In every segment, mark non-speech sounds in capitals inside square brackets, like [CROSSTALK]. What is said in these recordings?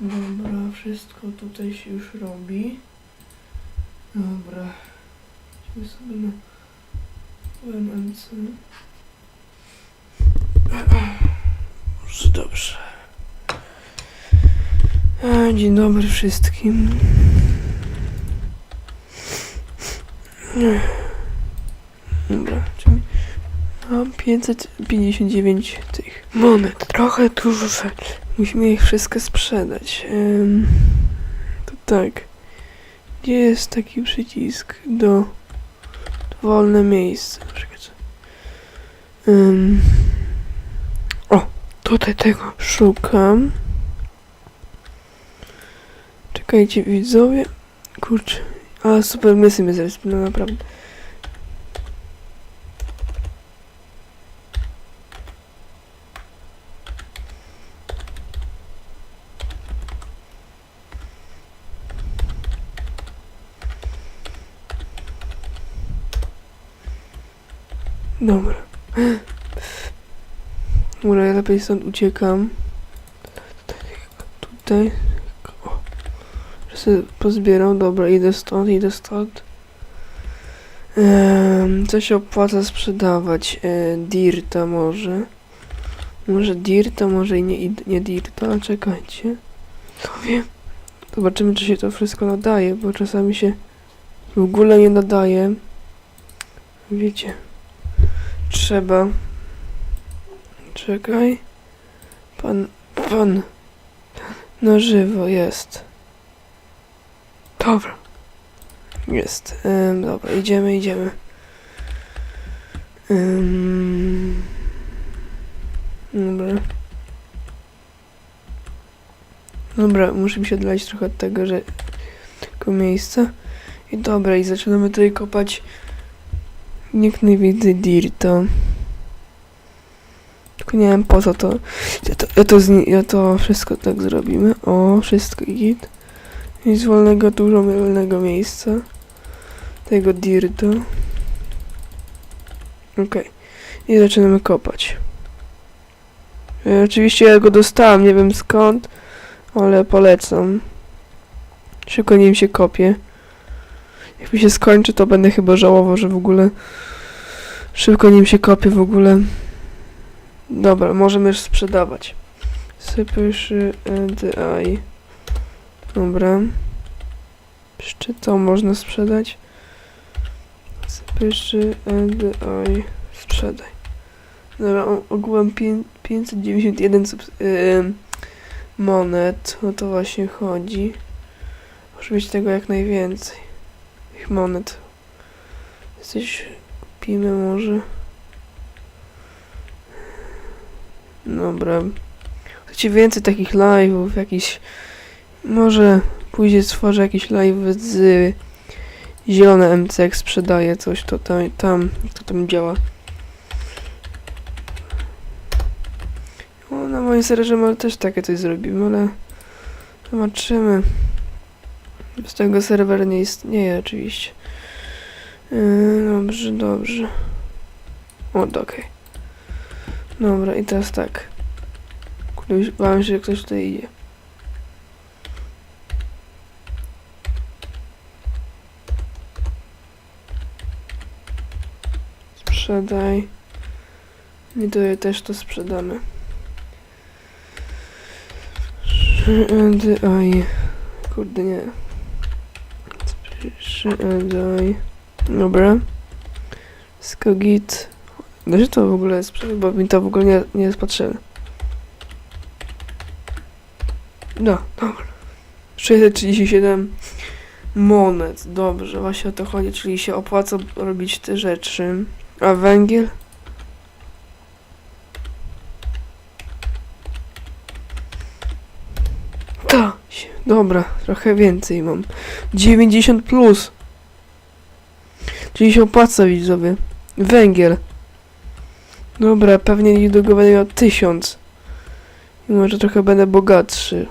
Dobra, wszystko tutaj się już robi. Dobra. Idźmy sobie na UNMC. Dobrze, dobrze. A, Dzień dobry wszystkim. Dobra, czyli mam 559 tych monet. Trochę dużo rzeczy. Musimy ich wszystko sprzedać. Ym, to tak. Gdzie jest taki przycisk do wolne miejsce? Ym, o, tutaj tego szukam. Czekajcie, widzowie. Kurczę. A, super mysy mnie zaraz, naprawdę. Dobra. Dobra, ja lepiej stąd uciekam. Tutaj. O. Że sobie pozbierał. Dobra, idę stąd, idę stąd. Ehm, co się opłaca sprzedawać? E, dirta może. Może dirta, może i nie, nie dirta, czekajcie. To wiem. Zobaczymy, czy się to wszystko nadaje, bo czasami się w ogóle nie nadaje. Wiecie. Trzeba. Czekaj. Pan. Pan. Na żywo jest. Dobra. Jest. Ym, dobra, idziemy, idziemy. Ym, dobra. Dobra, muszę mi się oddalić trochę od tego, że tego miejsca. I dobra, i zaczynamy tutaj kopać jak najwięcej dirta. Tylko nie wiem po co to. Ja to, ja to, ja to wszystko tak zrobimy. O, wszystko git. Z wolnego, dużo wolnego miejsca. Tego dirta. Okej. I zaczynamy kopać. E, oczywiście ja go dostałem, nie wiem skąd, ale polecam. Szybko nim się kopie. Jak mi się skończy, to będę chyba żałował, że w ogóle szybko nim się kopie w ogóle. Dobra, możemy już sprzedawać. Sypyszy NDI. Dobra. Jeszcze co można sprzedać? Sypyszy NDI. Sprzedaj. Dobra, ogółem pię- 591 subs- ym, monet. O to właśnie chodzi. Muszę mieć tego jak najwięcej. Tych monet. Coś kupimy może. Dobra. Chcecie więcej takich live'ów, jakiś... Może później stworzę jakiś live z zielone MC, jak sprzedaje coś, to tam, tam, jak to tam działa. O, na moim serwerze może też takie coś zrobimy, ale zobaczymy. Z tego serwer nie istnieje oczywiście. Yy, dobrze, dobrze. O, okej. Dobra, i teraz tak. Kurde, bałem się, że ktoś tutaj idzie. Sprzedaj. I to też to sprzedamy. Ej, kurde nie. Ej, dobra. Skogit. Się to w ogóle sprzedać, bo mi to w ogóle nie, nie jest potrzebne. No, dobra. 637 monet. Dobrze, właśnie o to chodzi, czyli się opłaca robić te rzeczy. A węgiel? Się- dobra, trochę więcej mam. 90 plus. Czyli się opłaca widzowie. Węgiel. Dobra, pewnie niedługo będę miał 1000. I może trochę będę bogatszy.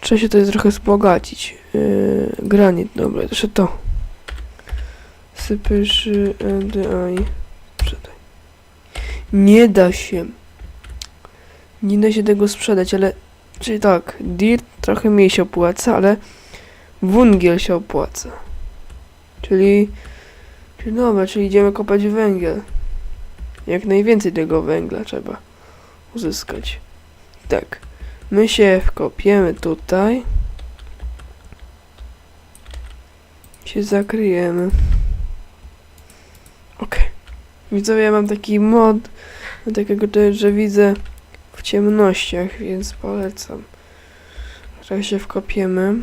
Trzeba się tutaj trochę wzbogacić. Yy, granit, dobra, jeszcze to. Sypysz NDI. Sprzedaj. Nie da się. Nie da się tego sprzedać, ale Czyli tak, dirt trochę mniej się opłaca, ale węgiel się opłaca. Czyli, czyli dobra, czyli idziemy kopać węgiel. Jak najwięcej tego węgla trzeba uzyskać. Tak, my się wkopiemy tutaj. Się zakryjemy. Okej. Widzowie, ja mam taki mod do takiego, że widzę w ciemnościach, więc polecam. Trochę się wkopiemy.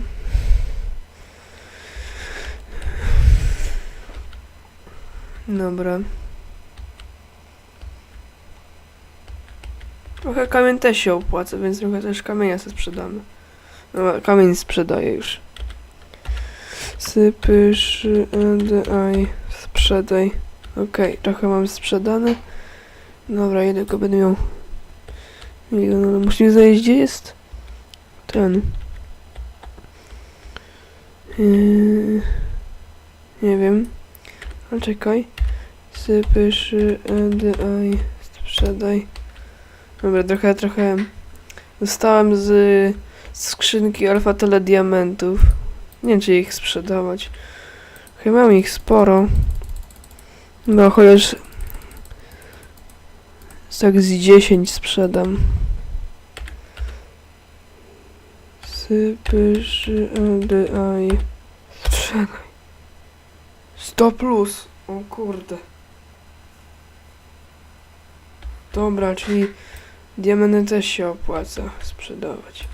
Dobra. Trochę kamień też się opłaca, więc trochę też kamienia sobie sprzedamy. No, kamień sprzedaję już. Sypysz, daj, sprzedaj. Okej, trochę mam sprzedane. Dobra, ile go będę miał? Milion, ale musimy znaleźć, gdzie jest ten. Yy, nie wiem. Ale czekaj. Sypysz, daj, sprzedaj. Dobra, trochę, trochę dostałem z skrzynki alfa tyle diamentów. Nie wiem, czy ich sprzedawać. Chyba mam ich sporo. No, chociaż z tak z 10 sprzedam. Sypysz, aj. Sprzedaj. 100 plus. O kurde. Dobra, czyli diamenty też się opłaca sprzedawać.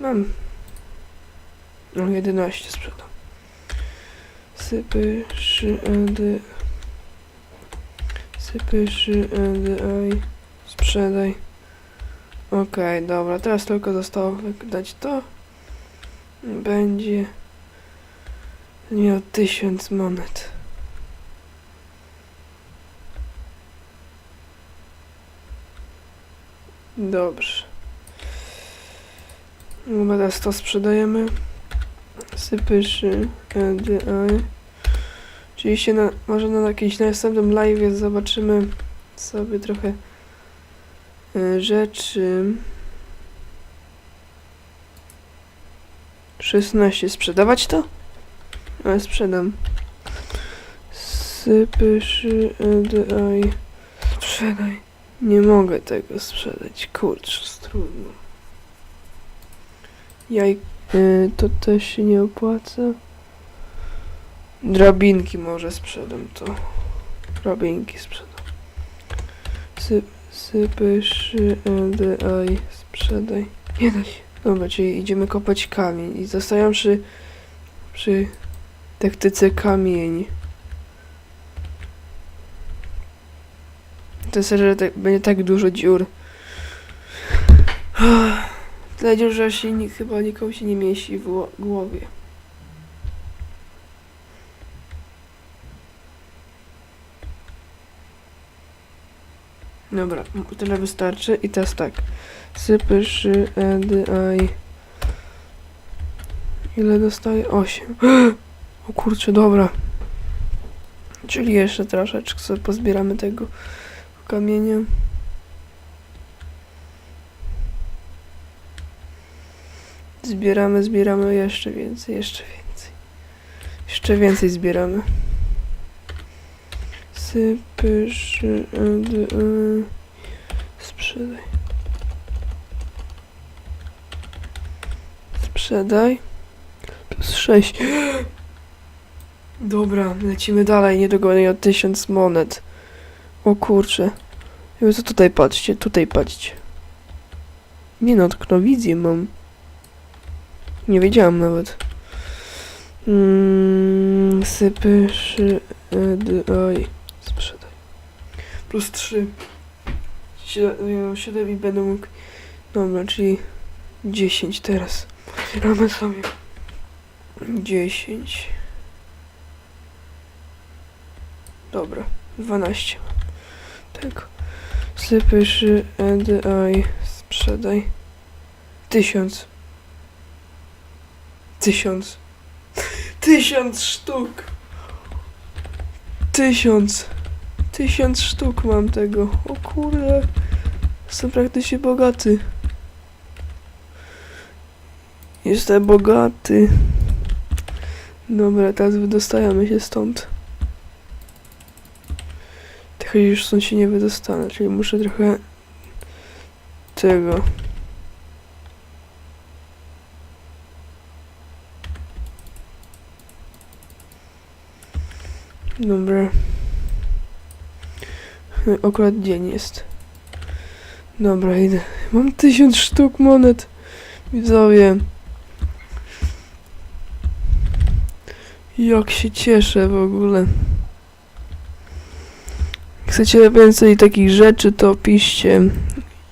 Mam. No 11 sprzedam. Sypysz, edy. Sypysz, edy, aj. Sprzedaj. Okej, dobra, teraz tylko zostało wydać to. Będzie miał tysiąc monet. Dobrze. Teraz to sprzedajemy. Sypyszy, LDI. Oczywiście na, może na jakimś następnym live zobaczymy sobie trochę e, rzeczy. 16. Sprzedawać to? Ale sprzedam. Sypyszy, LDI. Sprzedaj. Nie mogę tego sprzedać. Kurczę, jest trudno. Jaj, y, to też się nie opłaca. Drabinki może sprzedam to. Drabinki sprzedam. Sy, sypysz, LDI, sprzedaj. Nie da się. Dobra, czyli idziemy kopać kamień i zostają przy, przy taktyce kamień. To jest, że tak, będzie tak dużo dziur. [SIGHS] Tyle dziur, że się ni- chyba nikomu się nie mieści w ło- głowie. Dobra, tyle wystarczy i teraz tak. Sypysz, EDI. Ile dostaję? 8. [GASPS] O kurczę, dobra. Czyli jeszcze troszeczkę sobie pozbieramy tego kamienia. Zbieramy, zbieramy jeszcze więcej, jeszcze więcej. Jeszcze więcej zbieramy. Sypysz, ed, e, sprzedaj. Sprzedaj. Plus 6. [GASPS] Dobra, lecimy dalej, nie dogonię o 1000 monet. O kurczę. Ja co tutaj patrzcie, tutaj patrzcie. Nie no, tylko wizję mam. Nie wiedziałam nawet. Mm, sypysz, ed, oj, sprzedaj. Plus 3. 7, 7 i będę mógł... Dobra, czyli 10 teraz. Zbieramy sobie. 10. Dobra, 12 mam. Tego. Sypysz, EDI, sprzedaj. Tysiąc. Tysiąc. Tysiąc sztuk. Tysiąc. Tysiąc sztuk mam tego. O kurde. Jestem praktycznie bogaty. Jestem bogaty. Dobra, teraz wydostajemy się stąd. Trochę już stąd się nie wydostanę, czyli muszę trochę tego. Dobra. Akurat dzień jest. Dobra, idę. Mam tysiąc sztuk monet. Widzowie. Jak się cieszę w ogóle. Chcecie więcej takich rzeczy, to piszcie.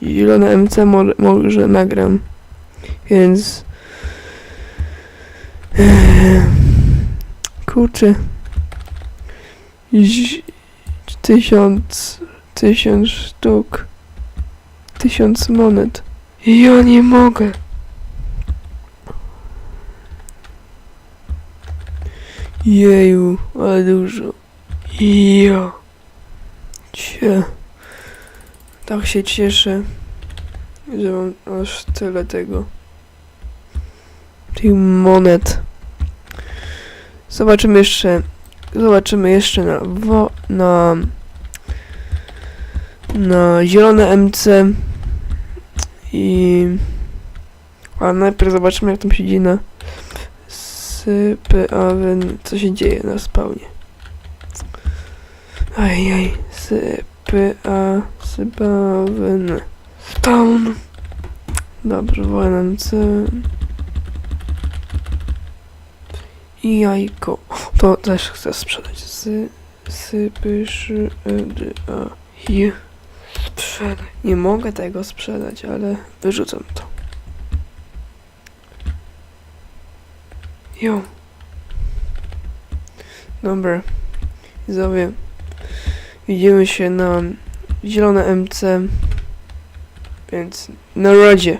Zielone MC może, nagram. Więc... Kurczę. Ź- Tysiąc... Tysiąc sztuk. Tysiąc monet. Ja nie mogę. Jeju, ale dużo. Ja. Cie. Tak się cieszę, że mam aż tyle tego. Tych monet. Zobaczymy jeszcze. Zobaczymy jeszcze na wo, na na zielone MC i a najpierw zobaczymy jak tam się dzieje na sypy, a co się dzieje na spawnie. Ajaj, sypy, a sypawen. Spawn. Dobrze, wolę. I jajko. To też chcę sprzedać. Sy, sypy, szy, e, a, je. Sprzedaj. Nie mogę tego sprzedać, ale wyrzucam to. Jo. Dobra. Widzowie. Widzimy się na zielone MC. Więc na razie.